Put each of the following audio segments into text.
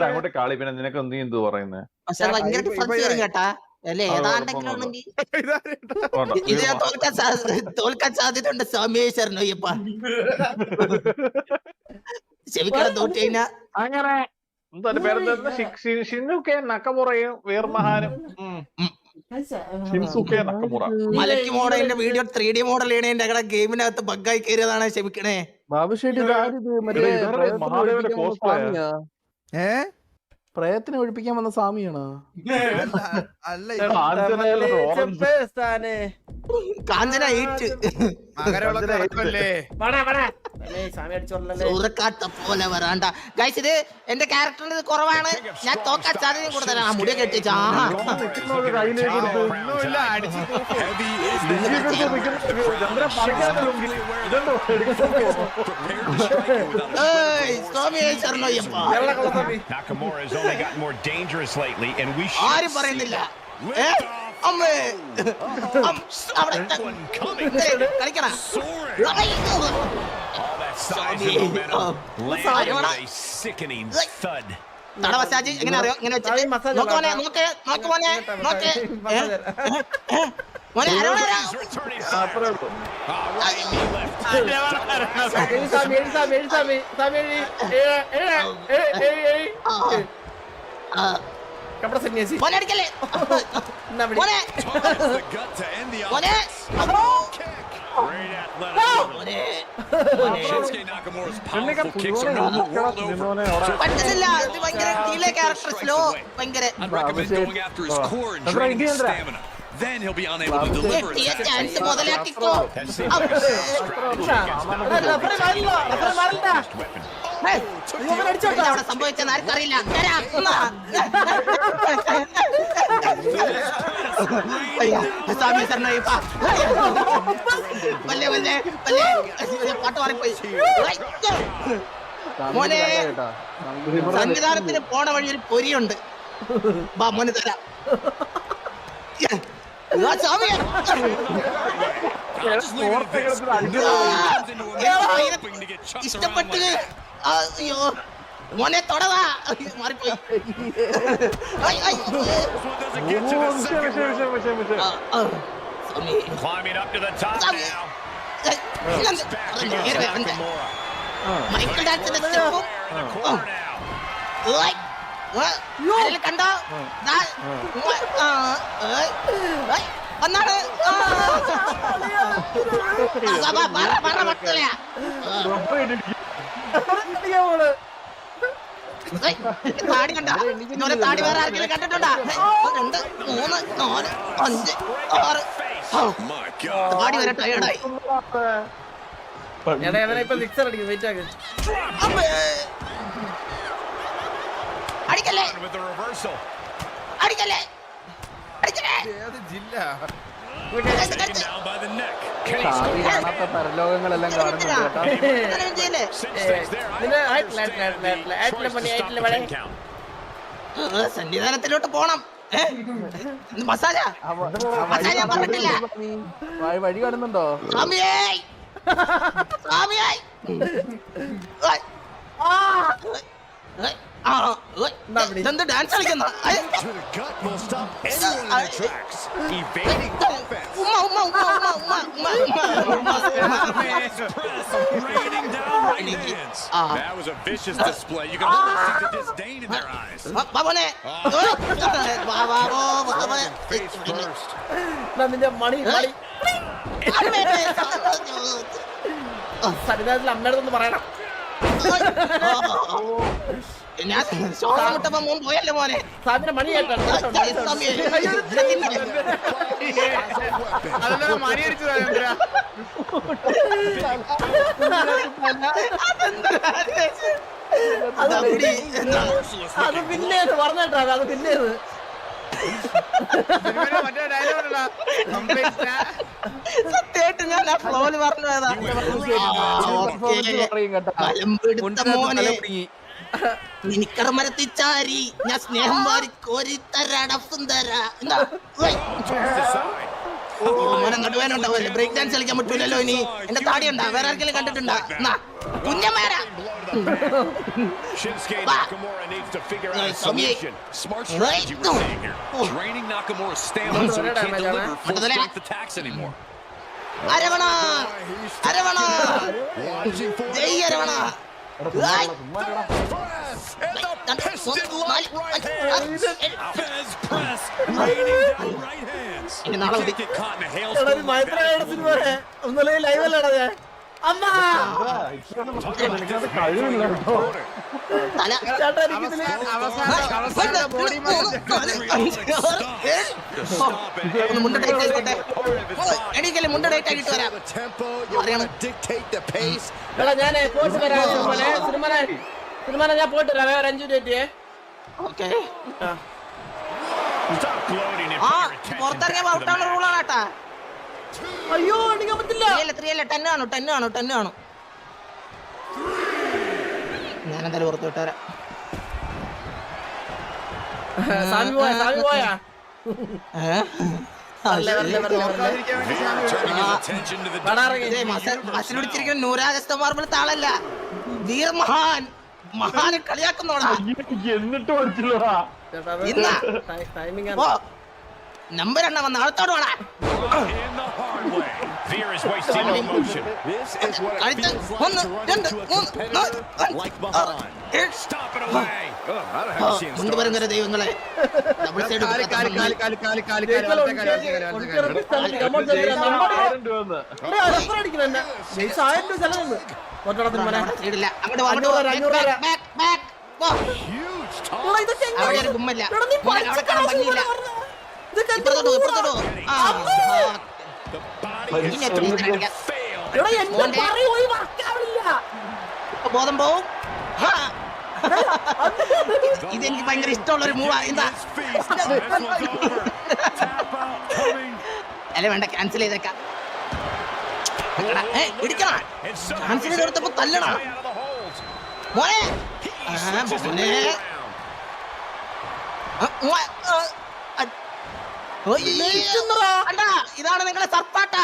അങ്ങോട്ട് കാളി. പിന്നെ നിനക്ക് എന്ത് എന്ത് പറയുന്നത് തോൽക്കാൻ സാധ്യതയുണ്ട് സ്വാമി ശരണയ്യപ്പ ചെവിക്കടം അങ്ങനെ മലക്ക് മോഡലിന്റെ വീഡിയോ ത്രീ ഡി മോഡൽ ചെയ്യണേന്റെ ഞങ്ങളുടെ ഗെയിമിനകത്ത് ബഗ്ഗായി കയറിയതാണ് ക്ഷമിക്കണേ ഏ? പ്രയത്നം ഒഴിപ്പിക്കാൻ വന്ന സ്വാമിയാണ്? കാഞ്ചന ഏറ്റ് മകരവിളക്കല്ലേ ഉറക്കാത്ത പോലെ വരാണ്ട. ഗൈസ് ഇത് എന്റെ ക്യാരക്ടറിന്റെ ഇത് കുറവാണ്. ഞാൻ തോക്കാൻ സാധ്യത കൂടുതലാണ്. മുടി കെട്ടിച്ച ആരും പറയുന്നില്ല. അമ്മേ. അവിടെ കളിക്കണ. sizing momentum, landing with a sickening thud. തട മസാജ് എങ്ങനെ അറിയോ? ഇങ്ങനെ വെച്ച് നോക്ക് മോനെ നോക്ക് നോക്ക് മോനെ നോക്ക്. മോനെ മോനെ മോനെ. മോനെ. പറ്റുന്നില്ല ഇത് ഭയങ്കര ഡീലേ ക്യാരക്ടർ സ്ലോ ഭയങ്കര then he'll be unable to deliver his chance മുതലാക്കിക്കോ അവിടെ സംഭവിച്ചെന്ന് ആർക്കറിയില്ല സ്വാമി സാറിനെ പല്ലേ പല്ലേ പല്ലേ. പാട്ട് മാറിപ്പോയി. മോനെ സംവിധാനത്തിന് പോണ വഴി ഒരു പൊരിയുണ്ട്. ബാ മോനെ തരാം. ഇഷ്ടപ്പെട്ട് അയ്യോ. മോനെ തൊടതാ മാറിപ്പോയി. ഐ ഐ Climbing up to the top now. Michael ഡാൻസിന്റെ സ്റ്റെപ്പും കണ്ടോ വന്നാണ് താടി കണ്ട. താടി വേറെ ആർക്കെങ്കിലും കണ്ടിട്ടുണ്ടാ? രണ്ട് മൂന്ന് നാല് അഞ്ച് ആറ് Oh എടാ ആക്ക്. അടിക്കല്ലേ? അടിക്കല്ലേ? ജില്ല പരലോകങ്ങളെല്ലാം കാണുന്നു കേട്ടോ. സന്നിധാനത്തിലോട്ട് പോണം. മസാല? മസാല പറഞ്ഞില്ല വഴി കാണുന്നുണ്ടോ? സ്വാമിയായി. സ്വാമിയായി. ഡാൻസ് കളിക്കുന്ന? uma, uma, uma, uma, uma, uma, That was a vicious display. You can almost see the disdain in their eyes. Va- വാമോനെ. ഓ, വാ, വാ, വാ, വാമോനെ. Face first. നമ്മിന്റെ മണി മണി അമ്മേ, സന്നിധാനത്തിൽ അമ്മയുടെ ഒന്ന് പറയണം ഓ, ഓ, ഓ. ഞാൻ ശ്വാസം മുട്ടപ്പോ മോൻ മോനെ? സാധനം മണി കേട്ടോ അതെല്ലാം മണി അടിച്ചു അത് പിന്നെ പറഞ്ഞേട്ടാ അത് പിന്നെ സത്യമായിട്ട് ഞാൻ ആ ഫ്ലോൽ പറഞ്ഞതാ. നിനക്കടമരത്തി ചാരി ഞാൻ സ്നേഹം മാറി കോരി തരാട സുന്ദര അരവണ. അരവണ. മയത്ര സിനിമ ഒന്നല്ലേ ലൈവ് അല്ലാടാ ഞാൻ? അമ്മ! തല. ചേട്ടാ എനിക്കിതിൽ എണീക്കല്ലേ മുണ്ട് ടൈറ്റ് ആക്കിട്ട് വരാം. എടാ ഞാൻ പോയിട്ട് വരാം സിനിമനെ. സിനിമനെ സിനിമനെ ഞാൻ പോയിട്ട് വരാം. ഒരു അഞ്ചു ഡേറ്റ് ഓക്കെ. പുറത്തിറങ്ങിയ ഔട്ടാണ് റൂളാണ് കേട്ടാ. അയ്യോ അടിക്കാൻ പറ്റില്ല ത്രീ അല്ല ത്രീ അല്ല ടെൻ ആണോ ടെൻ ആണോ ടെൻ ആണോ ഞാൻ പുറത്തു പുറത്ത് വിട്ട് വരാം സ്വാമി പോയാ സ്വാമി പോയാ ഏ? ആ, വരല്ലേ, വരല്ലേ, ശരി. വരല്ലേ, വരല്ലേ. Turning his attention to the വാടാ ഇറങ്ങി. ഇതേ മസ- മസിൽ പിടിച്ചിരിക്കുന്ന നൂരാഗസ്ത മാർബിൾ താളല്ല മഹാനെ കളിയാക്കുന്നോടാ എന്നിട്ട് പഠിച്ചില്ലടാ. ടൈമിംഗ് ആണ് നമ്പർ എണ്ണ വന്ന ആളത്തോട് വേണം അടുത്ത് ഒന്ന് രണ്ട് മൂന്ന് seen കൊണ്ടുവരുന്ന ദൈവങ്ങളെ ഡബിൾ സൈഡ്? അവിടെ ഒരു ഗുമ്മല്ല എടാ, നീ മോനെ, അവിടെ കാണാൻ ഭംഗിയില്ല. ബോധം പോവും. ഇതെനിക്ക് ഭയങ്കര ഇഷ്ടമുള്ള ഒരു മൂവാ എന്താ. അല്ല വേണ്ട ക്യാൻസൽ ചെയ്തേക്കാം ഇടിക്കണം ക്യാൻസൽ ചെയ്ത് കൊടുത്തപ്പോ തല്ലണം. മോനെ മോനെ knee around. ആ, മോനെ, ആ, ആ. ഒയ്യോ. കണ്ടാ, ഇതാണ് നിങ്ങളെ സർപ്പാട്ട.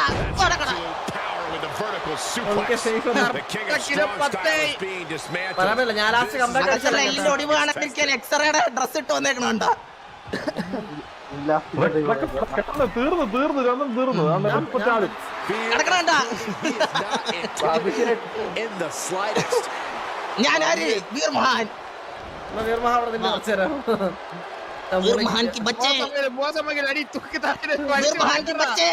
എക്സ്റേയുടെ ഡ്രസ് ഇട്ട് വന്നേക്കണുണ്ടോ തീർന്നു തീർന്നു രണ്ടും തീർന്നു അന്ന് ഇപ്പൊ ചാടി കിടക്കണണ്ട He is not intimidated in the slightest. ഞാൻ ആര് വീർ മഹാൻ വീർ മഹാപ്രതിന്റെ കുറച്ച്. गुरमहान के बच्चे गुरमहान के बच्चे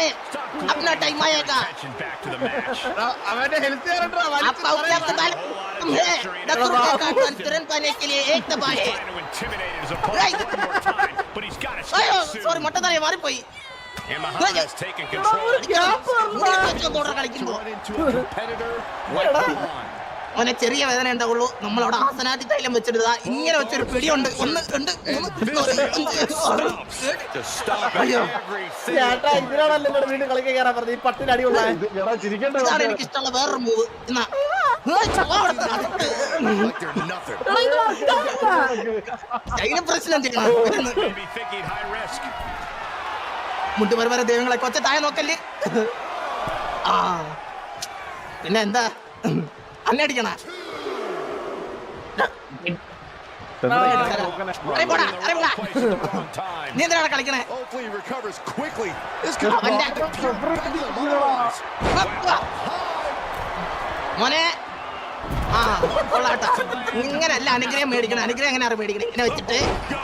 अपना टाइम आएगा आपका उपलब्ध बल तुम्हें दस रुपए का संतुलन पाने के लिए एक दफ़ा है। अयो सॉरी मट्टा दारे वारे पोई क्या बोल रहा है? അവനെ ചെറിയ വേദന ഉണ്ടാവുള്ളൂ. നമ്മളവിടെ ആസനാദി തൈലം വെച്ചിടുക ഇങ്ങനെ വെച്ചൊരു പിടിയുണ്ട്. ഒന്ന് രണ്ട് ഇതാണ് എനിക്ക് ഇഷ്ടമുള്ള വേറൊരു മൂവ് എന്നാ. പ്രശ്നം risk. മുട്ടുപരമ്പര ദൈവങ്ങളെ കൊച്ച താഴെ നോക്കല്ലേ? ആ. പിന്നെ എന്താ? അന്നെ അടിക്കണ. നീ എന്തിനാണ് കളിക്കണേ? മോനെ. ആ കൊള്ളാട്ടാ ഇങ്ങനല്ല അനുഗ്രഹം മേടിക്കണം. അനുഗ്രഹം എങ്ങനെയാണ് മേടിക്കണം? ഇങ്ങനെ വെച്ചിട്ട്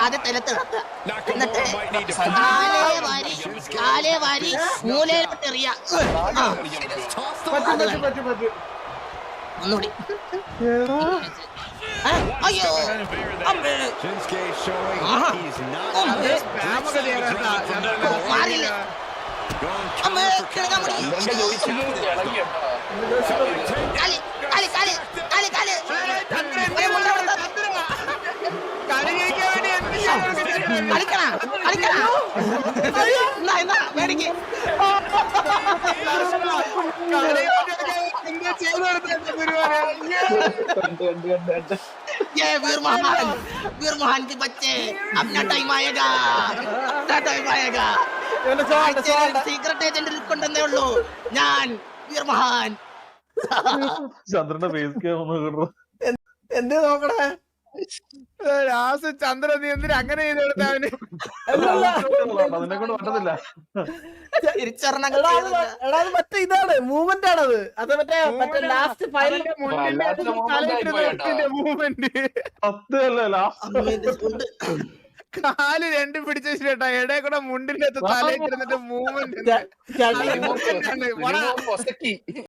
അത് തിരത്ത് എന്നിട്ട് കാലേ വാരി കാലേ വാരി മൂലയിലോട്ട് എറിയ. ഒന്നുകൂടി. അയ്യോ മാറിയില്ല? അമ്മേ കിടക്കാൻ കാലി കാലി കാലി കാലി കാലി? കളിക്കണ കളിക്കണ. എന്നാ എന്നാ മേടിക്ക് കളി ജയിക്കാൻ എന്താ ചെയ്തു കൊടുത്തത് ഗുരുവാനെ? ये वीर महान वीर महान के बच्चे अपना टाइम आएगा अपना टाइम आएगा ഇവന്റെ ചോണ്ട ചോണ്ട സീക്രട്ട് ഏജന്റിൽ കൊണ്ടെന്നേ ഉള്ളൂ ഞാൻ വീർ മഹാൻ ചന്ദ്രന്റെ ഫേസ് ക്യാം ഒന്ന് കിട്ടും എന്തേ നോക്കണേ ലാസ്റ്റ് ചന്ദ്ര നീ എന്തിനാ അങ്ങനെ ചെയ്ത് കൊടുത്ത അവന്? അല്ലല്ല. അതിനെ കൊണ്ട് പറ്റത്തില്ല. എടാ അത് മറ്റേ ഇതാണ് മൂവ്മെന്റ് ആണത് അത്. മറ്റേ മറ്റേ ലാസ്റ്റ് മുന്നിന്റെ മൂവ്മെന്റ് കാൽ രണ്ട് പിടിച്ച ചേട്ടാ ഇടയെ കൂടെ മുണ്ടിന്റെ അത് തലയിട്ടിരുന്നിട്ട് മൂവ്മെന്റ്